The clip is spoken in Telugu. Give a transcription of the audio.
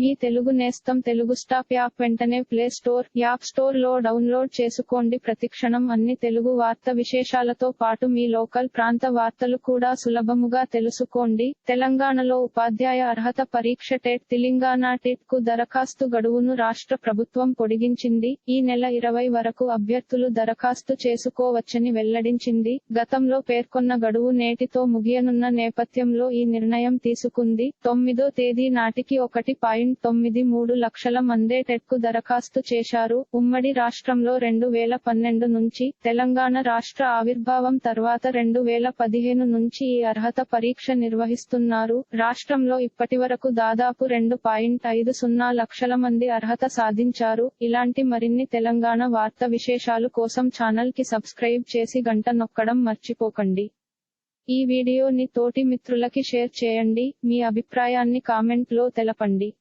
మీ తెలుగు నేస్తం తెలుగు స్టాప్ యాప్ వెంటనే ప్లే స్టోర్ యాప్ స్టోర్లో డౌన్లోడ్ చేసుకోండి. ప్రతిక్షణం అన్ని తెలుగు వార్త విశేషాలతో పాటు మీ లోకల్ ప్రాంత వార్తలు కూడా సులభముగా తెలుసుకోండి. తెలంగాణలో ఉపాధ్యాయ అర్హత పరీక్ష టెట్ తెలంగాణ టెట్కు దరఖాస్తు గడువును రాష్ట్ర ప్రభుత్వం పొడిగించింది. ఈ నెల ఇరవై వరకు అభ్యర్థులు దరఖాస్తు చేసుకోవచ్చని వెల్లడించింది. గతంలో పేర్కొన్న గడువు నేటితో ముగియనున్న నేపథ్యంలో ఈ నిర్ణయం తీసుకుంది. తొమ్మిదో తేదీ నాటికి ఒకటి పాయింట్ తొమ్మిది మూడు లక్షల మందే టెట్కు దరఖాస్తు చేశారు. ఉమ్మడి రాష్ట్రంలో రెండు వేల పన్నెండు నుంచి తెలంగాణ రాష్ట్ర ఆవిర్భావం తర్వాత రెండు వేల పదిహేను నుంచి ఈ అర్హత పరీక్ష నిర్వహిస్తున్నారు. రాష్ట్రంలో ఇప్పటివరకు దాదాపు రెండు పాయింట్ ఐదు సున్నా లక్షల మంది అర్హత సాధించారు. ఇలాంటి మరిన్ని తెలంగాణ వార్త విశేషాలు కోసం ఛానల్కి సబ్స్క్రైబ్ చేసి గంట నొక్కడం మర్చిపోకండి. ఈ వీడియోని తోటి మిత్రులకి షేర్ చేయండి. మీ అభిప్రాయాన్ని కామెంట్లో తెలపండి.